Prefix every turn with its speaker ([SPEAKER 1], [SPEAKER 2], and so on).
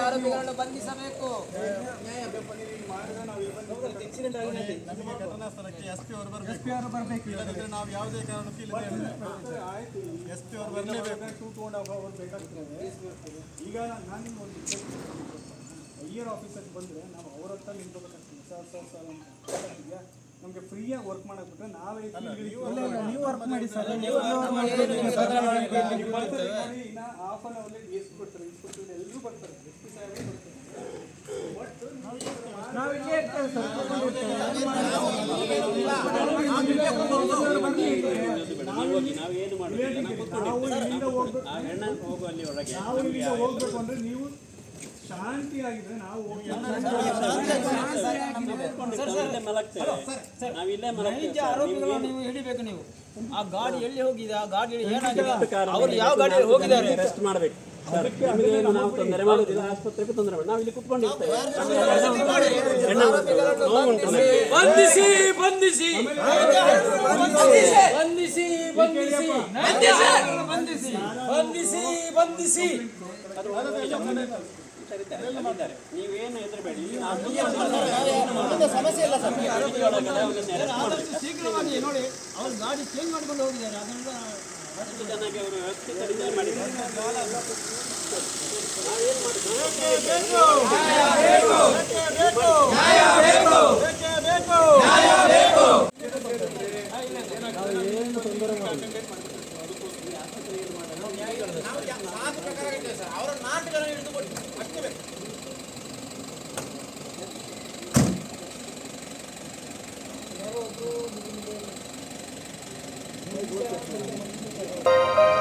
[SPEAKER 1] ಆರೋಪಿಗಳನ್ನು ಬಂಧಿಸಬೇಕು
[SPEAKER 2] ಘಟನಾ ಸ್ಥಳಕ್ಕೆ ಎಸ್ ಪಿ ಅವರು ಬರಬೇಕು ಇಲ್ಲದಿದ್ರೆ ನಾವು ಯಾವುದೇ ಕಾರಣಕ್ಕೂ ಇಲ್ಲದೆ ಎಸ್ ಪಿ ಅವರು ಬರಲೇಬೇಕು
[SPEAKER 3] ಟೂ ಟೂ ಅಂಡ್ ಅವರ್ ಈಗ ನಾನು ಒಂದು ಐಯರ್ ಆಫೀಸರ್ಗೆ ಬಂದರೆ ನಾವು ಅವ್ರ ಹತ್ರ ನಿಂತ್ಕೋಬೇಕಾಗ್ತದೆ ಸರ್ ಸರ್ ಸರ್ ಅಂತ? ನಮಗೆ ಫ್ರೀಯಾಗಿ ವರ್ಕ್ ಮಾಡಕ್ ಬಿಟ್ರೆ ನಾವೇ ನೀವು ವರ್ಕ್ ಮಾಡಿ ಸರ್. ಇನ್ನ ಹಾಫ್ ಅನ್ ಅವರ್ಲಿ ಎಷ್ಟು ಬರ್ತಾರೆ ಕೊಡ್ತಾರೆ ಎಲ್ಲರೂ ಬರ್ತಾರೆ. ಎಷ್ಟು ಸಾವಿರ
[SPEAKER 4] ನಾವೇನು ನಾವು
[SPEAKER 3] ಇಲ್ಲಿಂದ ಹೋಗ್ಬೇಕು ಅಂದ್ರೆ ನೀವು ಶಾಂತಿಯಾಗಿದ್ರೆ ನಾವು
[SPEAKER 4] ನಾವಿಲ್ಲೇ
[SPEAKER 1] ಆರೋಪಿಗಳನ್ನು ನೀವು ಹಿಡಿಬೇಕು ನೀವು. ಆ ಗಾಡಿ ಎಲ್ಲಿ ಹೋಗಿದೆ? ಆ ಗಾಡಿ ಏನಾಗಿದೆ? ಅವರು ಯಾವ ಗಾಡಿಯಲ್ಲಿ ಹೋಗಿದ್ದಾರೆ?
[SPEAKER 4] ರೆಸ್ಟ್ ಮಾಡಬೇಕು. ನಾವು ತೊಂದರೆ ಮಾಡೋದಿಲ್ಲ ಆಸ್ಪತ್ರೆಗೆ ತೊಂದರೆ ಮಾಡಿ. ನಾವು ಇಲ್ಲಿ ಕುತ್ಕೊಂಡಿರ್ತೇವೆ.
[SPEAKER 5] ಬಂಧಿಸಿ ಬಂಧಿಸಿ ಬಂಧಿಸಿ ಬಂಧಿಸಿ ಬಂಧಿಸಿ ಬಂಧಿಸಿ ಬಂಧಿಸಿ
[SPEAKER 4] ಅಲ್ಲಿದ್ದಾರೆ. ನೀವೇನು ಹೆದರಬೇಡಿ
[SPEAKER 1] ಸಮಸ್ಯೆ ಇಲ್ಲ ಸರ್ ಶೀಘ್ರವಾಗಿ ನೋಡಿ ಅವ್ರು ಗಾಡಿ ಚೇಂಜ್ ಮಾಡ್ಕೊಂಡು ಹೋಗಿದ್ದಾರೆ ಅದರಿಂದ
[SPEAKER 4] ಜನಕ್ಕೆ ಅವರು ರೀತಿಯಲ್ಲಿ ಮಾಡಿದ್ದಾರೆ
[SPEAKER 1] ಬೇಕು Thank you.